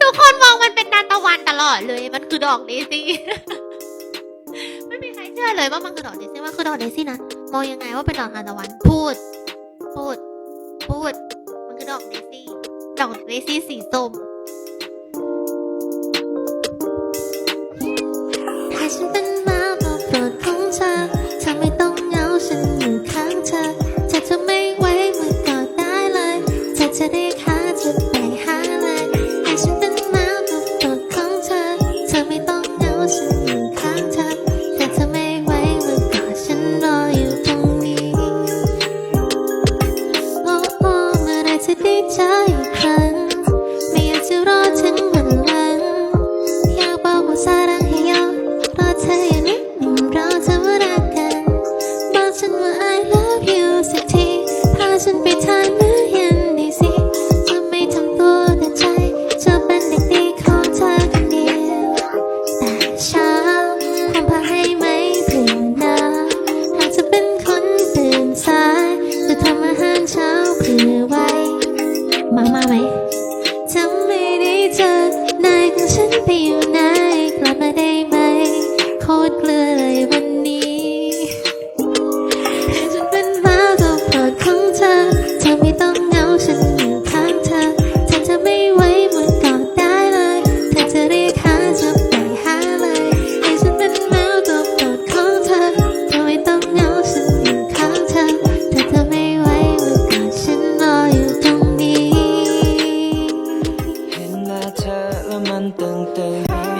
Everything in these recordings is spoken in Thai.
ทุกคนมองมันเป็นดานตะวันตลอดเลย มันคือดอกเดซี่ไม่มีใครเชื่อเลยว่ามันคือดอกเดซี่ว่าคือดอกเดซี่นะมองยังไงว่าเป็นดอกทานตะวัน พูด พูด พูด มันคือดอกเดซี่ดอกเดซี่สีส้ม จะได้เจออีกครั้ง ไม่อยากจะรอถึงวันหลัง อยากบอกว่าสารังให้ยอมรอเธออยู่นิดหนึ่งรอเธอว่ารักกัน บอกฉันว่า I love you สักทีพาฉันไปทานมื้อเย็นดีสิจะไม่ทำตัวแต่ใจจะเป็นเด็กดีของเธอคนเดียวแต่เช้าคงพาให้ไหมเพื่อนนะหากจะเป็นคนตื่นสายจะทำอาหารเช้าเผื่อไว้ มามาไหมทำไม่ได้เจอนายของฉันไปอยู่ไหนกลับมาได้ไหมโคตรเกลือเลยวัน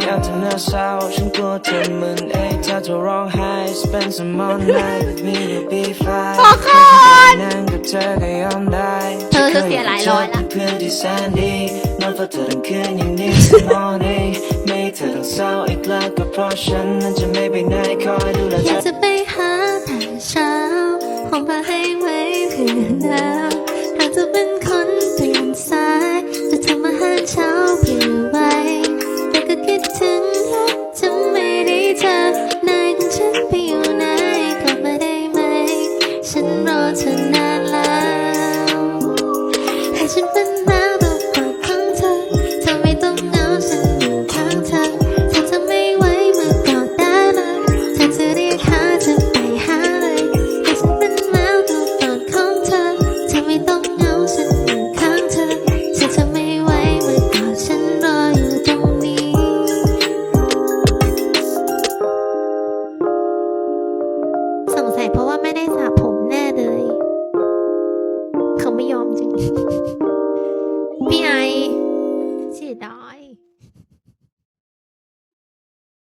อยากทำหน้าเศร้าฉันกลัวเธอมึนเองถ้าเธอร้องไห้ spend some more night with me you'll be fine ขอก่อนนั่งกับเธอก็ยอมได้เธอเธอเสียหลายร้อยละเพื่อนที่แสนดีนอนเฝ้าเธอทั้งคืนอย่างนี้ s morning ไม่ให้เธอต้องเศร้าอีกแล้วก็เพราะฉันนั้นจะไม่ไปไหนคอยดูแลอเธยากอจะไปหาแต่เช้าคงพาให้ไว้เพื่อดาวห เธอนานแล้ว ให้ฉันเป็นแม้าตัวโปรดของเธอเธอไม่ต้องเหงาฉันอยู่ข้างเธอเธอจะไม่ไหวมือกอดได้เลยเธอจะเรียกหาจะไปหาเลยให้ฉันเป็นแมวตัวโปรดของเธอเธอไม่ต้องเหงาฉันอยู่ข้างเธอเธอจะไม่ไหวมือกอดฉันรออยู่ตรงนี้ สงสัยเพราะว่าไม่ได้สระผม